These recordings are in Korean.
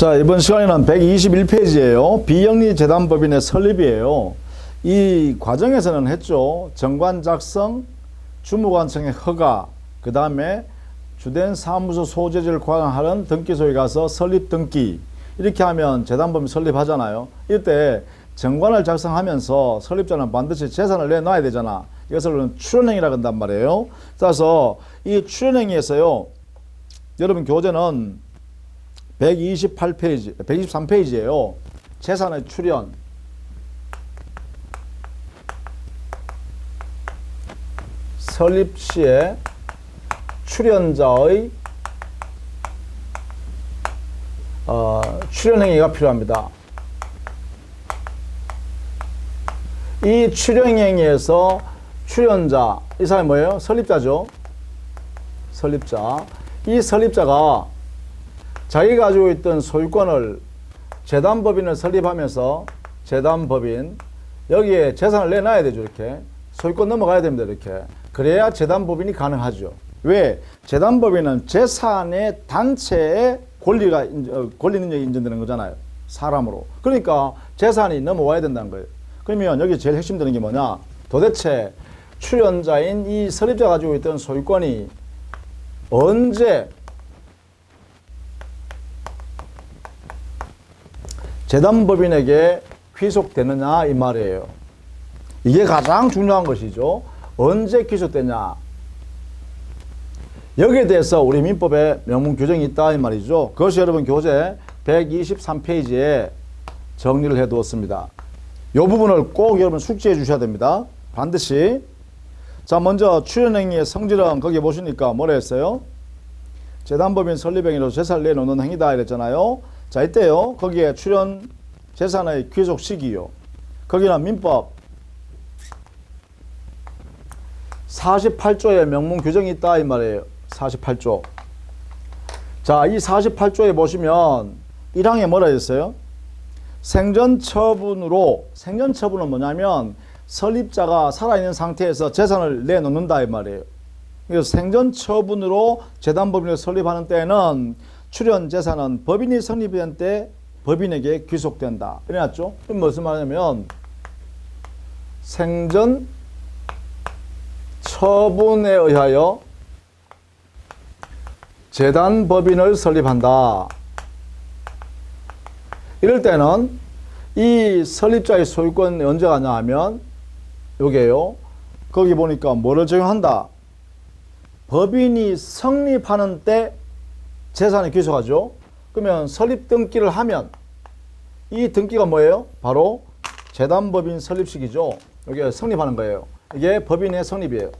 자, 이번 시간에는 121페이지예요. 비영리 재단법인의 설립이에요. 이 과정에서는 했죠. 정관 작성, 주무관청의 허가, 그 다음에 주된 사무소 소재지를 관할하는 등기소에 가서 설립 등기 이렇게 하면 재단법인 설립하잖아요. 이때 정관을 작성하면서 설립자는 반드시 재산을 내놔야 되잖아. 이것을 출연행위라 한단 말이에요. 따라서 이 출연행위에서요. 여러분 교재는 128페이지, 123페이지예요. 재산의 출연. 설립 시에 출연자의 어, 출연 행위가 필요합니다. 이 출연 행위에서 출연자, 이 사람이 뭐예요? 설립자죠. 설립자. 이 설립자가 자기가 가지고 있던 소유권을 재단법인을 설립하면서 재단법인 여기에 재산을 내놔야 되죠 이렇게. 소유권 넘어가야 됩니다 이렇게. 그래야 재단법인이 가능하죠. 왜? 재단법인은 재산의 단체의 권리가 인- 어, 권리 능력이 인정되는 거잖아요 사람으로. 그러니까 재산이 넘어와야 된다는 거예요. 그러면 여기 제일 핵심 되는 게 뭐냐? 도대체 출연자인 이 설립자 가지고 있던 소유권이 언제 재단법인에게 귀속되느냐 이 말이에요. 이게 가장 중요한 것이죠. 언제 귀속되냐. 여기에 대해서 우리 민법에 명문 규정이 있다 이 말이죠. 그것이 여러분 교재 123페이지에 정리를 해 두었습니다. 이 부분을 꼭 여러분 숙지해 주셔야 됩니다. 반드시. 자, 먼저 출연행위의 성질은 거기 보시니까 뭐라 했어요? 재단법인 설립행위로 재산을 내놓는 행위다 이랬잖아요. 자, 이때요. 거기에 출연 재산의 귀속 시기요. 거기는 민법 48조의 명문 규정이 있다 이 말이에요. 48조. 자, 이 48조에 보시면 1항에 뭐라 했어요? 생전 처분으로 생전 처분은 뭐냐면 설립자가 살아있는 상태에서 재산을 내놓는다 이 말이에요. 그래서 생전 처분으로 재단법인을 설립하는 때에는 출연 재산은 법인이 성립된 때 법인에게 귀속된다. 이래놨죠? 그럼 무슨 말이냐면 생전 처분에 의하여 재단 법인을 설립한다. 이럴 때는 이 설립자의 소유권이 언제 가냐 하면 요게요. 거기 보니까 뭐를 적용한다. 법인이 성립하는 때 재산이 귀속하죠. 그러면 설립 등기를 하면 이 등기가 뭐예요? 바로 재단법인 설립식이죠. 이게 성립하는 거예요. 이게 법인의 성립이에요.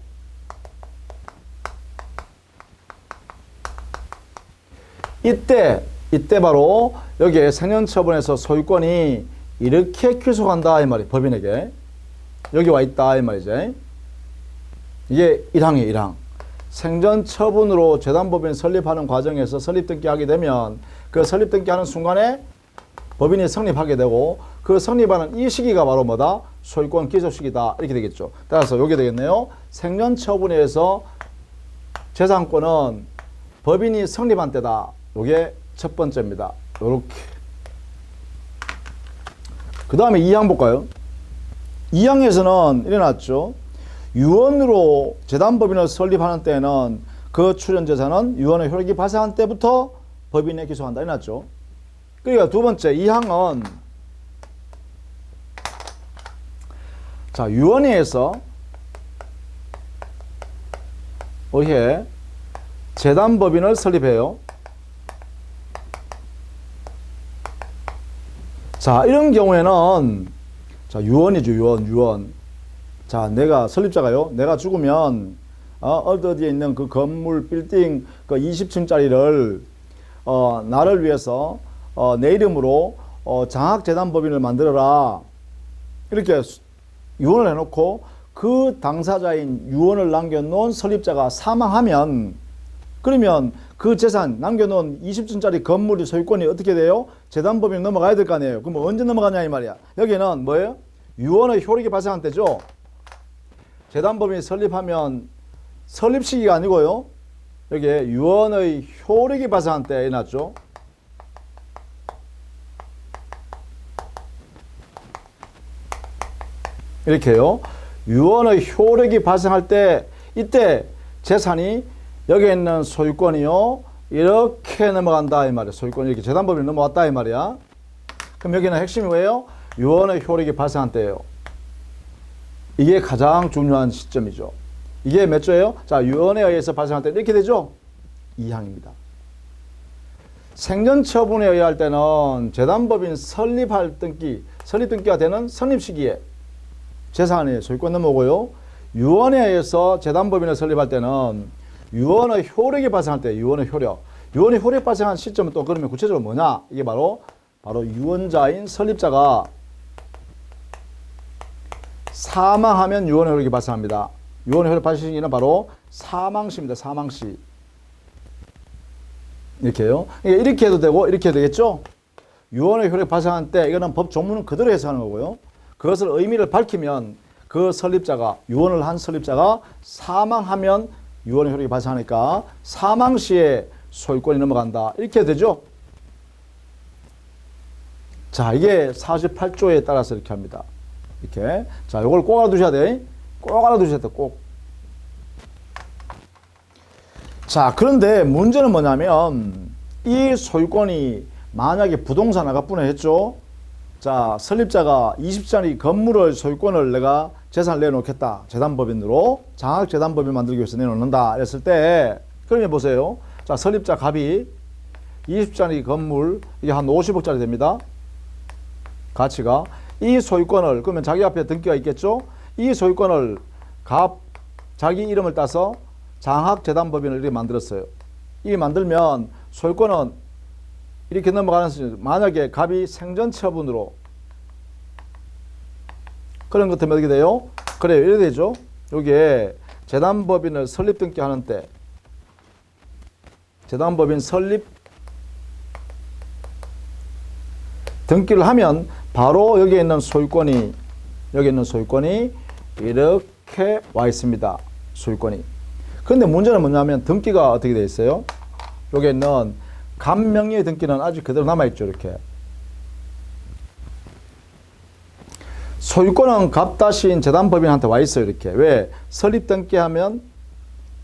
이때 이때 바로 여기에 생년처분에서 소유권이 이렇게 귀속한다 이 말이 법인에게 여기 와 있다 이 말이죠. 이게 1항이에요 1항. 생전 처분으로 재단법인 설립하는 과정에서 설립 등기하게 되면 그 설립 등기하는 순간에 법인이 성립하게 되고 그 성립하는 이 시기가 바로 뭐다? 소유권 기속 시기다. 이렇게 되겠죠. 따라서 요게 되겠네요. 생년 처분에서 재산권은 법인이 성립한 때다. 요게 첫 번째입니다. 요렇게. 그 다음에 2항 볼까요? 2항에서는 일어났죠. 유언으로 재단법인을 설립하는 때는 그 출연재산은 유언의 효력이 발생한 때부터 법인에 기소한다. 이났죠. 그러니까 두 번째, 이 항은 자, 유언회에서 의해 재단법인을 설립해요. 자, 이런 경우에는 자, 유언이죠, 유언, 유언. 자, 내가 설립자가요. 내가 죽으면 어, 어디에 있는 그 건물 빌딩 그 20층짜리를 어, 나를 위해서 어, 내 이름으로 어, 장학재단법인을 만들어라. 이렇게 수- 유언을 해놓고 그 당사자인 유언을 남겨놓은 설립자가 사망하면 그러면 그 재산 남겨놓은 20층짜리 건물의 소유권이 어떻게 돼요? 재단법인 넘어가야 될 거 아니에요. 그럼 언제 넘어가냐 이 말이야. 여기는 뭐예요? 유언의 효력이 발생한 때죠. 재단법인 설립하면 설립 시기가 아니고요. 여기에 유언의 효력이 발생한 때에 났죠. 이렇게요. 유언의 효력이 발생할 때 이때 재산이 여기 있는 소유권이요. 이렇게 넘어간다 이 말이야. 소유권이 이렇게 재단법인 넘어왔다 이 말이야. 그럼 여기는 핵심이 뭐예요? 유언의 효력이 발생한 때예요. 이게 가장 중요한 시점이죠. 이게 몇 조예요? 자, 유언에 의해서 발생할 때 이렇게 되죠? 2항입니다. 생전 처분에 의할 때는 재단법인 설립할 등기, 설립 등기가 되는 성립 시기에 재산이 소유권 넘어오고요. 유언에 의해서 재단법인을 설립할 때는 유언의 효력이 발생할 때 유언의 효력. 유언의 효력 발생한 시점은 또 그러면 구체적으로 뭐냐? 이게 바로 바로 유언자인 설립자가 사망하면 유언의 효력이 발생합니다. 유언의 효력 발생 시기는 바로 사망시입니다. 사망시. 이렇게요. 이게 이렇게 해도 되고 이렇게 해도 되겠죠? 유언의 효력 발생한 때 이거는 법 조문은 그대로 해석하는 거고요. 그것을 의미를 밝히면 그 설립자가 유언을 한 설립자가 사망하면 유언의 효력이 발생하니까 사망 시에 소유권이 넘어간다. 이렇게 되죠? 자, 이게 48조에 따라서 이렇게 합니다. 이렇게. 자, 요걸 꼭 알아두셔야 돼. 꼭 알아두셔야 돼, 꼭. 자, 그런데 문제는 뭐냐면 이 소유권이 만약에 부동산 아까 뿐에 했죠. 자, 설립자가 20짜리 건물을 소유권을 내가 재산을 내놓겠다. 재단법인으로 장학 재단법인 만들기 위해서 내놓는다. 그랬을 때 그러면 보세요. 자, 설립자 갑이 20짜리 건물 이게 한 50억짜리 됩니다. 가치가 이 소유권을 그러면 자기 앞에 등기가 있겠죠. 이 소유권을 갑 자기 이름을 따서 장학재단법인을 이렇게 만들었어요. 이 만들면 소유권은 이렇게 넘어가는 수 만약에 갑이 생전 처분으로 그런 것 때문에 어떻게 돼요? 그래요. 이래 되죠. 여기에 재단법인을 설립 등기하는 때 재단법인 설립 등기를 하면 바로 여기에 있는 소유권이 여기 있는 소유권이 이렇게 와 있습니다. 소유권이. 그런데 문제는 뭐냐면 등기가 어떻게 되어 있어요? 여기에 있는 감명의 등기는 아직 그대로 남아 있죠. 이렇게. 소유권은 갑다시인 재단 법인한테 와 있어요. 이렇게. 왜? 설립 등기하면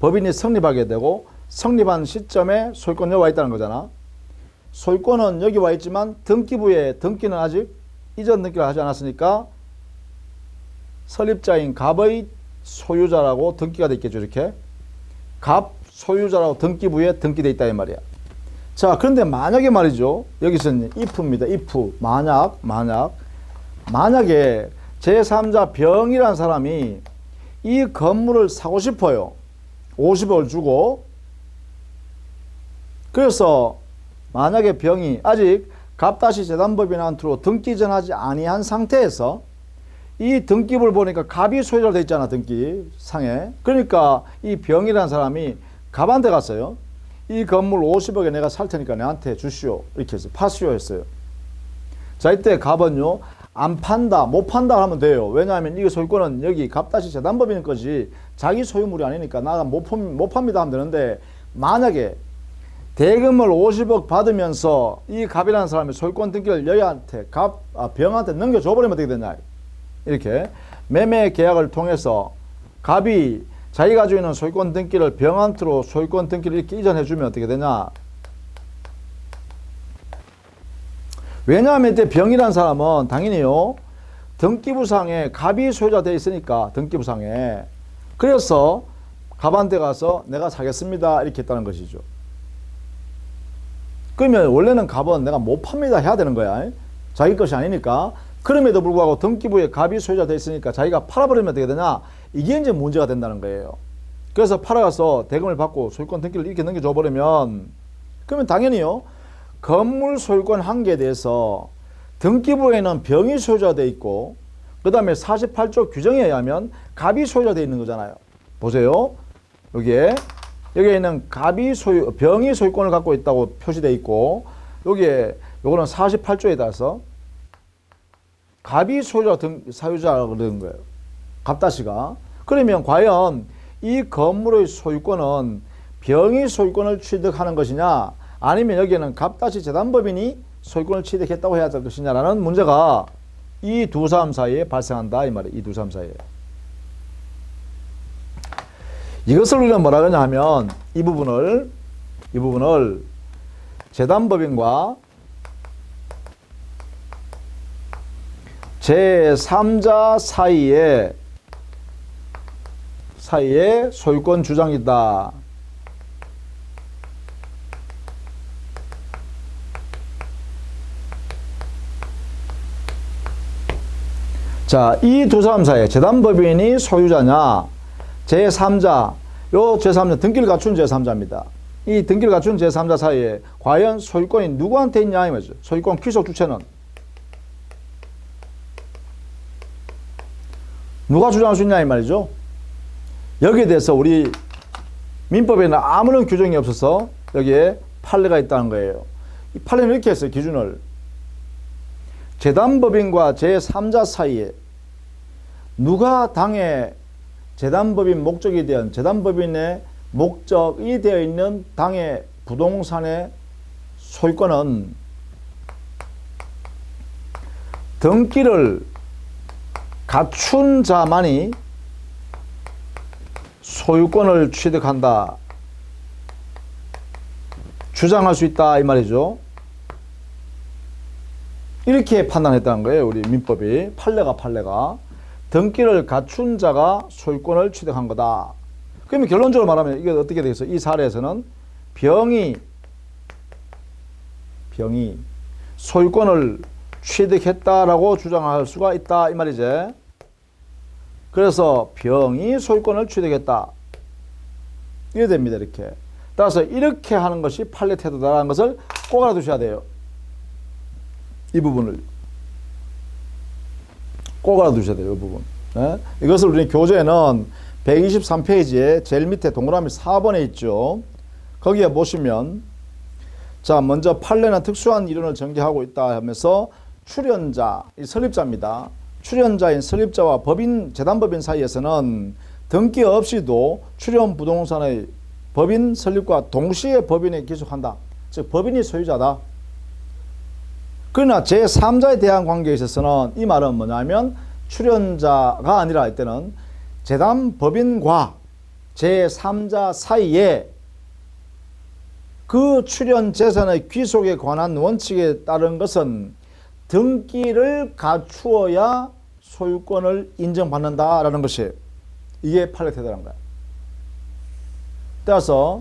법인이 성립하게 되고 성립한 시점에 소유권이 와 있다는 거잖아. 소유권은 여기 와 있지만 등기부에 등기는 아직 이전 등기를 하지 않았으니까 설립자인 갑의 소유자라고 등기가 돼 있겠죠. 이렇게. 갑 소유자라고 등기부에 등기돼 있다 이 말이야. 자, 그런데 만약에 말이죠. 여기서는 if입니다. if. 만약, 만약. 만약에 제3자 병이란 사람이 이 건물을 사고 싶어요. 50억을 주고. 그래서 만약에 병이 아직 갑다시 재단법인한테로 등기 전하지 아니한 상태에서 이 등기부를 보니까 갑이 소유자로 돼 있잖아 등기 상에. 그러니까 이 병이라는 사람이 갑한테 갔어요. 이 건물 50억에 내가 살 테니까 내한테 주시오. 이렇게 해서 파시오 했어요. 자 이때 갑은요 안 판다 못 판다 하면 돼요. 왜냐하면 이게 소유권은 여기 갑다시 재단법인 거지. 자기 소유물이 아니니까 나가 못, 못 팝니다 하면 되는데 만약에 대금을 50억 받으면서 이 갑이라는 사람이 소유권 등기를 여기한테 갑 아, 병한테 넘겨줘 버리면 어떻게 되냐. 이렇게 매매 계약을 통해서 갑이 자기 가지고 있는 소유권 등기를 병한테로 소유권 등기를 이렇게 이전해 주면 어떻게 되냐. 왜냐하면 이때 병이라는 사람은 당연히요 등기부상에 갑이 소유자 돼 있으니까 등기부상에. 그래서 갑한테 가서 내가 사겠습니다. 이렇게 했다는 것이죠 그러면 원래는 갑은 내가 못 팝니다 해야 되는 거야. 자기 것이 아니니까. 그럼에도 불구하고 등기부에 갑이 소유자 돼 있으니까 자기가 팔아버리면 어떻게 되냐? 이게 이제 문제가 된다는 거예요. 그래서 팔아가서 대금을 받고 소유권 등기를 이렇게 넘겨줘 버리면 그러면 당연히요. 건물 소유권 한계에 대해서 등기부에는 병이 소유자 돼 있고 그 다음에 48조 규정에 의하면 갑이 소유자 돼 있는 거잖아요. 보세요. 여기에 여기에 있는 갑이 소유 병이 소유권을 갖고 있다고 표시돼 있고 여기에 요거는 48조에 따라서 갑이 소유자 등 사유자라고 그러는 거예요. 갑다시가. 그러면 과연 이 건물의 소유권은 병이 소유권을 취득하는 것이냐 아니면 여기에는 갑다시 재단법인이 소유권을 취득했다고 해야 될 것이냐라는 문제가 이 두 사람 사이에 발생한다 이 말이에요. 이 두 사람 사이에. 이것을 우리는 뭐라 그러냐 하면 이 부분을 이 부분을 재단법인과 제3자 사이에 사이에 소유권 주장이다. 자, 이 두 사람 사이에 재단법인이 소유자냐, 제3자, 요 제3자, 등기를 갖춘 제3자입니다. 이 등기를 갖춘 제3자 사이에 과연 소유권이 누구한테 있냐, 이 말이죠. 소유권 귀속 주체는. 누가 주장할 수 있냐, 이 말이죠. 여기에 대해서 우리 민법에는 아무런 규정이 없어서 여기에 판례가 있다는 거예요. 이 판례는 이렇게 했어요, 기준을. 재단법인과 제3자 사이에 누가 당의 재단법인 목적이 대한 재단법인의 목적이 되어 있는 당의 부동산의 소유권은 등기를 갖춘 자만이 소유권을 취득한다. 주장할 수 있다 이 말이죠. 이렇게 판단했다는 거예요. 우리 민법이 판례가 판례가 등기를 갖춘 자가 소유권을 취득한 거다. 그러면 결론적으로 말하면 이게 어떻게 되겠어? 이 사례에서는 병이 병이 소유권을 취득했다라고 주장할 수가 있다 이 말이지. 그래서 병이 소유권을 취득했다. 이래 됩니다 이렇게. 따라서 이렇게 하는 것이 판례 태도다라는 것을 꼭 알아두셔야 돼요. 이 부분을 꼭 알아두셔야 돼요. 이 부분. 예? 이것을 우리 교재에는 123페이지에 제일 밑에 동그라미 4번에 있죠. 거기에 보시면 자 먼저 판례는 특수한 이론을 전개하고 있다 하면서 출연자, 이 설립자입니다. 출연자인 설립자와 법인 재단법인 사이에서는 등기 없이도 출연 부동산의 법인 설립과 동시에 법인에 기속한다. 즉 법인이 소유자다. 그러나 제3자에 대한 관계에 있어서는 이 말은 뭐냐면 출연자가 아니라 이때는 재단 법인과 제3자 사이에 그 출연 재산의 귀속에 관한 원칙에 따른 것은 등기를 갖추어야 소유권을 인정받는다라는 것이 이게 태도란 거야. 따라서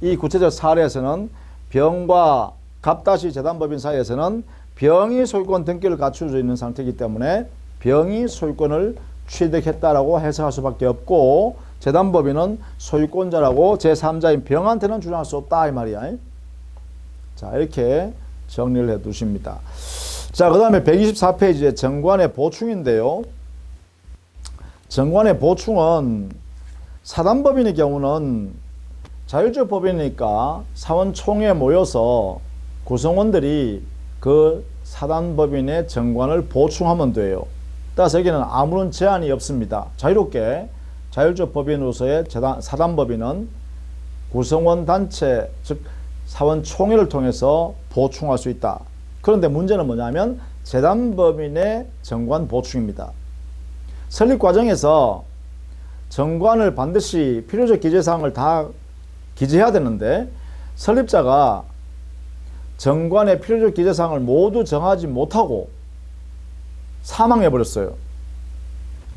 이 구체적 사례에서는 병과 갑다시 재단법인 사이에서는 병이 소유권 등기를 갖추어져 있는 상태이기 때문에 병이 소유권을 취득했다라고 해석할 수밖에 없고 재단법인은 소유권자라고 제3자인 병한테는 주장할 수 없다 이 말이야. 자 이렇게 정리를 해 두십니다. 자 그 다음에 124페이지에 정관의 보충인데요. 정관의 보충은 사단법인의 경우는 자율적 법이니까 사원총회에 모여서 구성원들이 그 사단법인의 정관을 보충하면 돼요. 따라서 여기는 아무런 제한이 없습니다. 자유롭게 자율적 법인으로서의 사단법인은 구성원 단체 즉 사원 총회를 통해서 보충할 수 있다. 그런데 문제는 뭐냐면 재단법인의 정관 보충입니다. 설립 과정에서 정관을 반드시 필요적 기재사항을 다 기재해야 되는데 설립자가 정관의 필요적 기재사항을 모두 정하지 못하고 사망해 버렸어요.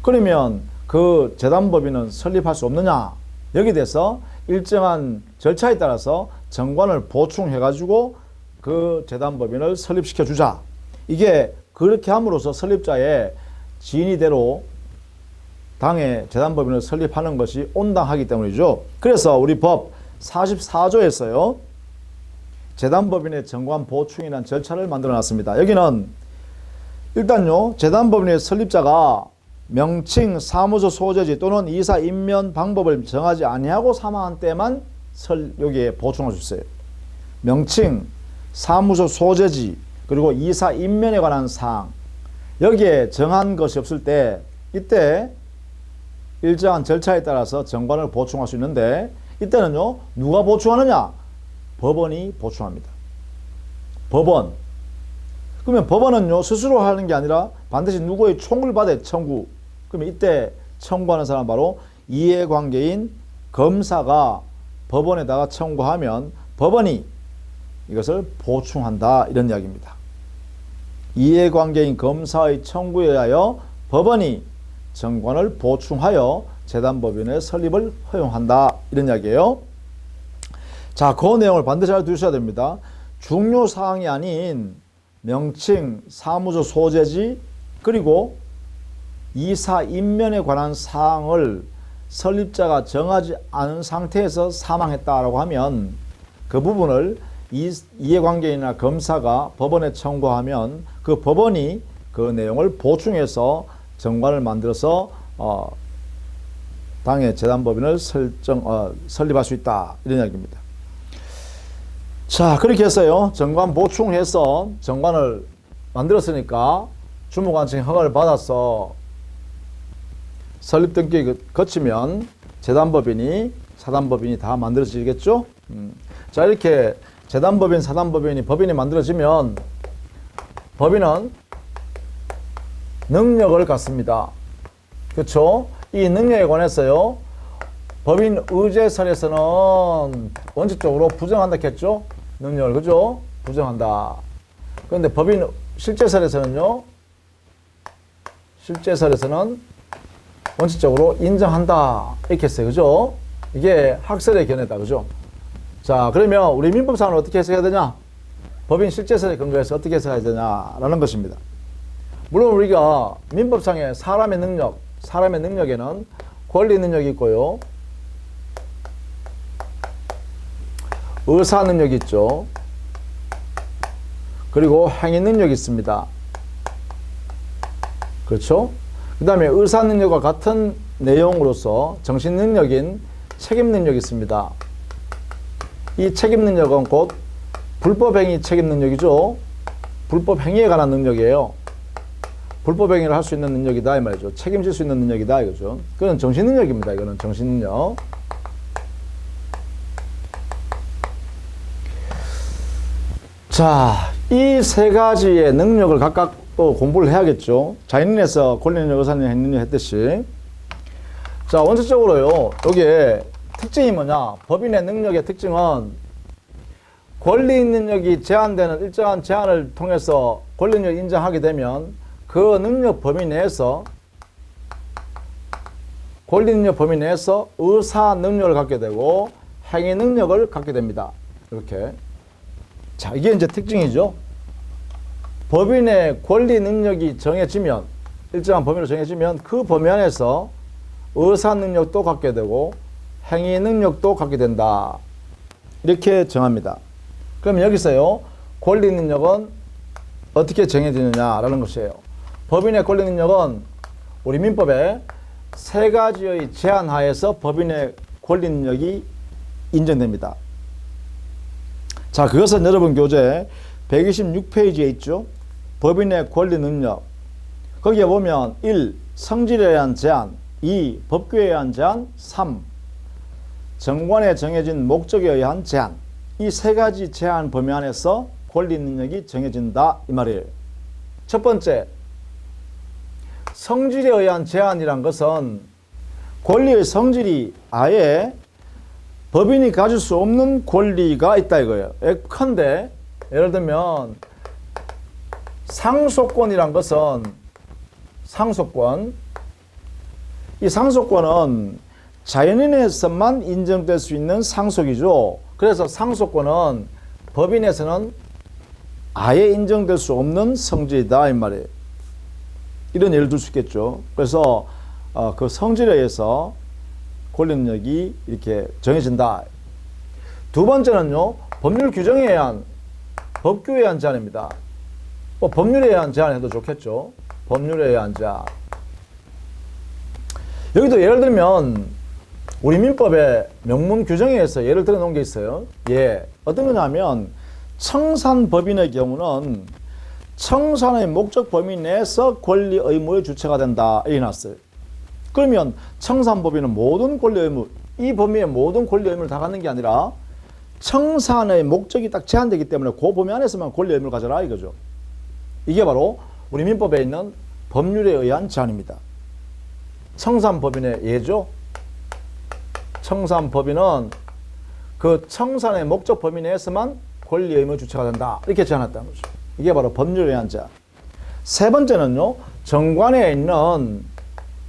그러면 그 재단법인은 설립할 수 없느냐? 여기 대해서 일정한 절차에 따라서 정관을 보충해 가지고 그 재단법인을 설립시켜 주자. 이게 그렇게 함으로써 설립자의 지인이대로 당의 재단법인을 설립하는 것이 온당하기 때문이죠. 그래서 우리 법 44조에서요. 재단법인의 정관 보충이라는 절차를 만들어 놨습니다. 여기는 일단요. 재단법인의 설립자가 명칭, 사무소 소재지 또는 이사 임면 방법을 정하지 아니하고 사망한 때만 설 여기에 수 있어요. 명칭, 사무소 소재지 그리고 이사 임면에 관한 사항 여기에 정한 것이 없을 때 이때 일정한 절차에 따라서 정관을 보충할 수 있는데 이때는요 누가 보충하느냐 법원이 보충합니다 법원 그러면 법원은요 스스로 하는 게 아니라 반드시 누구의 총을 받아 청구. 그러면 이때 청구하는 사람 바로 이해관계인 검사가 법원에다가 청구하면 법원이 이것을 보충한다 이런 이야기입니다. 이해관계인 검사의 청구에 의하여 법원이 정관을 보충하여 재단법인의 설립을 허용한다 이런 이야기예요. 자, 그 내용을 반드시 알아두셔야 됩니다. 중요 사항이 아닌 명칭, 사무소 소재지 그리고 이사 임면에 관한 사항을 설립자가 정하지 않은 상태에서 사망했다라고 하면 그 부분을 이, 이해관계인이나 검사가 법원에 청구하면 그 법원이 그 내용을 보충해서 정관을 만들어서 어, 당의 재단법인을 설정 어, 설립할 수 있다 이런 이야기입니다. 자 그렇게 해서요 정관 보충해서 정관을 만들었으니까 주무관청 허가를 받아서 설립 등기 거치면 재단법인이 사단법인이 다 만들어지겠죠. 음. 자 이렇게 재단법인 사단법인이 법인이 만들어지면 법인은 능력을 갖습니다. 그렇죠? 이 능력에 관해서요. 법인 의제설에서는 원칙적으로 부정한다 했죠? 능력을 그죠? 부정한다. 그런데 법인 실제설에서는요. 실제설에서는 원칙적으로 인정한다. 이렇게 했어요. 그죠? 이게 학설의 견해다. 그죠? 자, 그러면 우리 민법상을 어떻게 해석해야 되냐? 법인 실제설에 근거해서 어떻게 해석해야 되냐라는 것입니다. 물론 우리가 민법상의 사람의 능력, 사람의 능력에는 권리 능력이 있고요. 의사 능력이 있죠. 그리고 행위 능력이 있습니다. 그렇죠? 그 다음에 의사 능력과 같은 내용으로서 정신 능력인 책임 능력이 있습니다. 이 책임 능력은 곧 불법 행위 책임 능력이죠. 불법 행위에 관한 능력이에요. 불법 행위를 할 수 있는 능력이다 이 말이죠. 책임질 수 있는 능력이다 이거죠. 그건 정신 능력입니다. 이거는 정신 능력. 자, 이 세 가지의 능력을 각각 또 공부를 해야겠죠. 자연인에서 권리능력, 의사능력, 행능력 했듯이. 자, 원칙적으로요. 여기에 특징이 뭐냐? 법인의 능력의 특징은 권리 능력이 제한되는 일정한 제한을 통해서 권리 능력을 인정하게 되면 그 능력 범위 내에서 권리 능력 범위 내에서 의사 능력을 갖게 되고 행위 능력을 갖게 됩니다. 이렇게. 자, 이게 이제 특징이죠. 법인의 권리 능력이 정해지면 일정한 범위로 정해지면 그 범위 안에서 의사 능력도 갖게 되고 행위 능력도 갖게 된다. 이렇게 정합니다. 그럼 여기서요. 권리 능력은 어떻게 정해지느냐라는 것이에요. 법인의 권리 능력은 우리 민법에 세 가지의 제한 하에서 법인의 권리 능력이 인정됩니다. 자, 그것은 여러분 교재 126페이지에 있죠. 법인의 권리 능력. 거기에 보면 1. 성질에 의한 제한 2. 법규에 의한 제한 3. 정관에 정해진 목적에 의한 제한 이 세 가지 제한 범위 안에서 권리 능력이 정해진다 이 말이에요. 첫 번째 성질에 의한 제한이란 것은 권리의 성질이 아예 법인이 가질 수 없는 권리가 있다 이거예요. 예컨대 예를 들면 상속권이란 것은 상속권 이 상속권은 자연인에서만 인정될 수 있는 상속이죠. 그래서 상속권은 법인에서는 아예 인정될 수 없는 성질이다 이 말이에요. 이런 예를 들 수 있겠죠. 그래서 어, 그 성질에 의해서 권력력이 이렇게 정해진다. 두 번째는요, 법률 규정에 의한 법규에 의한 제한입니다. 뭐 법률에 의한 제한해도 좋겠죠. 법률에 의한 제한. 여기도 예를 들면 우리 민법의 명문 규정에 의해서 예를 들어 놓은 게 있어요. 예. 어떤 거냐면 청산 법인의 경우는 청산의 목적 범위 내에서 권리 의무의 주체가 된다. 이래 놨어요. 그러면 청산법인은 모든 권리 의무, 이 범위의 모든 권리 의무를 다 갖는 게 아니라 청산의 목적이 딱 제한되기 때문에 그 범위 안에서만 권리 의무를 가져라 이거죠. 이게 바로 우리 민법에 있는 법률에 의한 제한입니다. 청산법인의 예죠. 청산법인은 그 청산의 목적 범위 내에서만 권리 의무 주체가 된다. 이렇게 제한했다는 거죠. 이게 바로 법률에 의한 제한. 세 번째는요. 정관에 있는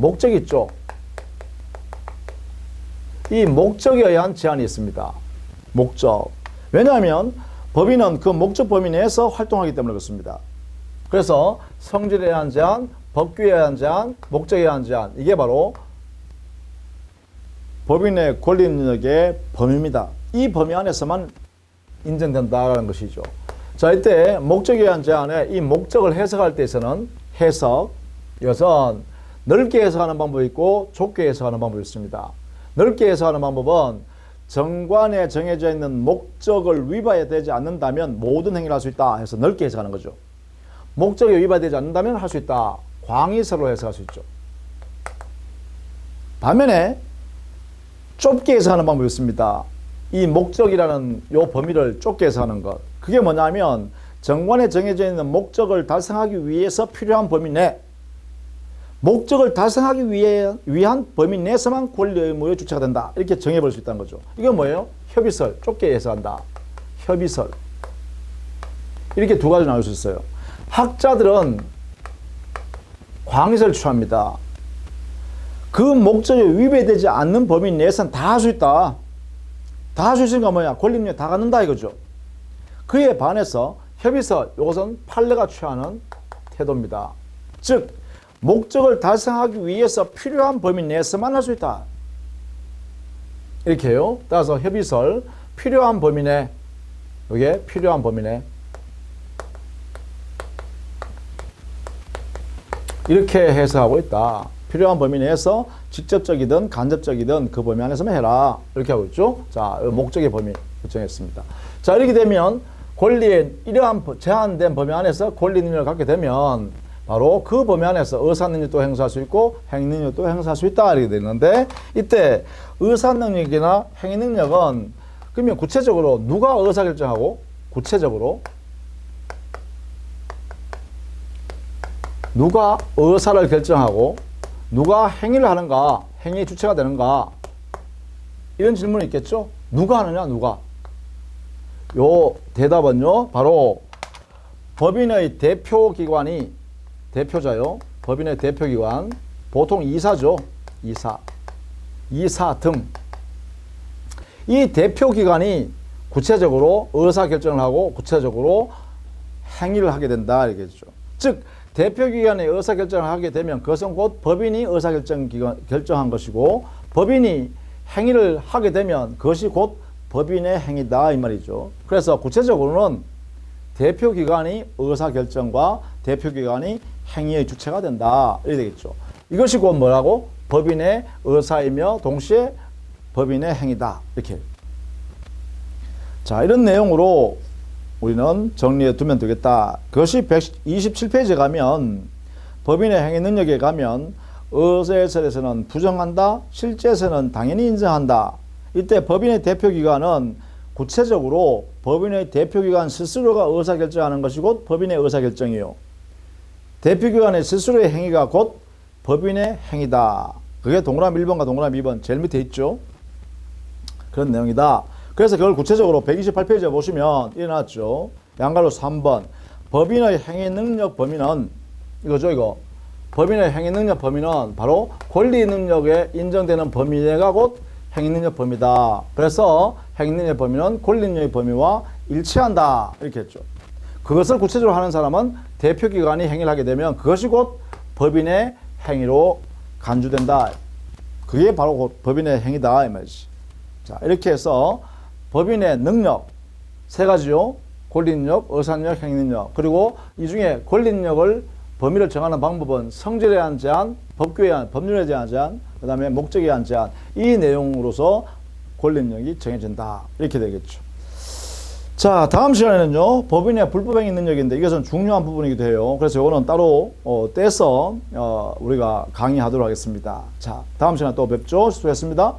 목적 있죠. 이 목적에 의한 제한이 있습니다. 목적. 왜냐하면 법인은 그 목적 범위 내에서 활동하기 때문에 그렇습니다. 그래서 성질에 의한 제한, 법규에 의한 제한, 목적에 의한 제한. 이게 바로 법인의 권리 능력의 범위입니다. 이 범위 안에서만 인정된다는 것이죠. 자, 이때 목적에 의한 제한에 이 목적을 해석할 때에서는 해석, 이것은 넓게 해석하는 방법이 있고 좁게 해석하는 방법이 있습니다. 넓게 해석하는 방법은 정관에 정해져 있는 목적을 위반되지 않는다면 모든 행위를 할 수 있다 해서 넓게 해석하는 거죠. 목적이 위반되지 않는다면 할 수 있다. 광의서로 해석할 수 있죠. 반면에 좁게 해석하는 방법이 있습니다. 이 목적이라는 요 범위를 좁게 해석하는 것. 그게 뭐냐면 정관에 정해져 있는 목적을 달성하기 위해서 필요한 범위 내 목적을 달성하기 위해, 위한 범위 내에서만 권리 의무의 주체가 된다. 이렇게 정해볼 수 있다는 거죠. 이건 뭐예요? 협의설, 좁게 해석한다. 협의설. 이렇게 두 가지 나눌 수 있어요. 학자들은 광의설 취합니다. 그 목적에 위배되지 않는 범위 내에서는 다할 수 있다. 다 할 수 있으니까 뭐야? 권리능력 다 갖는다 이거죠. 그에 반해서 협의설, 이것은 판례가 취하는 태도입니다. 즉, 목적을 달성하기 위해서 필요한 범위 내에서만 할 수 있다. 이렇게요. 따라서 협의설, 필요한 범위 내, 이게 필요한 범위 내. 이렇게 해석하고 있다. 필요한 범위 내에서 직접적이든 간접적이든 그 범위 안에서만 해라. 이렇게 하고 있죠. 자, 목적의 범위 결정했습니다. 자, 이렇게 되면 권리의 이러한 제한된 범위 안에서 권리 능력을 갖게 되면 바로 그 범위 안에서 의사 능력도 행사할 수 있고 행위 능력도 행사할 수 있다 이렇게 되는데 이때 의사 능력이나 행위 능력은 그러면 구체적으로 누가 의사 결정하고 구체적으로 누가 의사를 결정하고 누가 행위를 하는가 행위 주체가 되는가 이런 질문이 있겠죠? 누가 하느냐 누가? 요 대답은요 바로 법인의 대표기관이 대표자요. 법인의 대표기관. 보통 이사죠. 이사. 이사 등. 이 대표기관이 구체적으로 의사결정을 하고 구체적으로 행위를 하게 된다. 이겠죠. 즉, 대표기관이 의사결정을 하게 되면 그것은 곧 법인이 의사결정 기관, 결정한 것이고 법인이 행위를 하게 되면 그것이 곧 법인의 행위다. 이 말이죠. 그래서 구체적으로는 대표기관이 의사결정과 대표기관이 행위의 주체가 된다. 이렇게 되겠죠. 이것이 곧 뭐라고? 법인의 의사이며 동시에 법인의 행위다. 이렇게. 자, 이런 내용으로 우리는 정리해 두면 되겠다. 그것이 127페이지에 가면 법인의 행위 능력에 가면 의사에서는 부정한다. 실제에서는 당연히 인정한다. 이때 법인의 대표기관은 구체적으로 법인의 대표기관 스스로가 의사결정하는 것이 곧 법인의 의사결정이요. 대표기관의 스스로의 행위가 곧 법인의 행위다. 그게 동그라미 1번과 동그라미 2번 제일 밑에 있죠. 그런 내용이다. 그래서 그걸 구체적으로 128페이지에 보시면 일어났죠. 양갈로 3번. 법인의 행위 능력 범위는 이거죠, 이거. 법인의 행위 능력 범위는 바로 권리 능력에 인정되는 범위 내가 곧 행위 능력 범위다. 그래서 행위 능력 범위는 권리 능력의 범위와 일치한다. 이렇게 했죠. 그것을 구체적으로 하는 사람은 대표기관이 행위를 하게 되면 그것이 곧 법인의 행위로 간주된다. 그게 바로 곧 법인의 행위다. 이 말이지. 자, 이렇게 해서 법인의 능력, 세 가지요. 권리능력, 의사능력, 행위능력. 그리고 이 중에 권리능력을 범위를 정하는 방법은 성질에 대한 제한, 법규에 대한, 법률에 대한 제한, 그 다음에 목적에 대한 제한. 이 내용으로서 권리능력이 정해진다. 이렇게 되겠죠. 자, 다음 시간에는요, 법인의 불법행위 능력인데 이것은 중요한 부분이기도 해요. 그래서 이거는 따로 어, 떼서 어, 우리가 강의하도록 하겠습니다. 자, 다음 시간에 또 뵙죠. 수고했습니다.